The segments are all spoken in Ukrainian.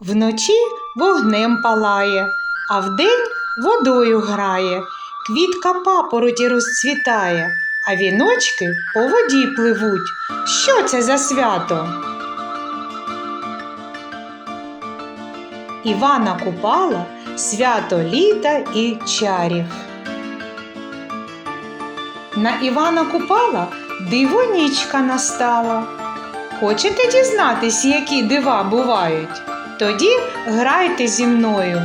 Вночі вогнем палає, а вдень водою грає. Квітка папороті розцвітає, а віночки по воді пливуть. Що це за свято? Івана Купала свято літа і чарів. На Івана Купала дивонічка настала. Хочете дізнатись, які дива бувають? Тоді грайте зі мною.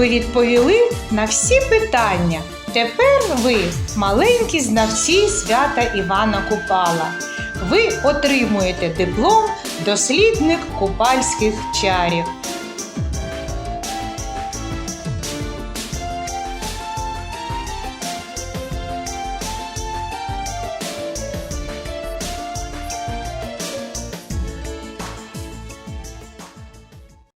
Ви відповіли на всі питання. Тепер ви маленькі знавці свята Івана Купала. Ви отримуєте диплом дослідник купальських чарів.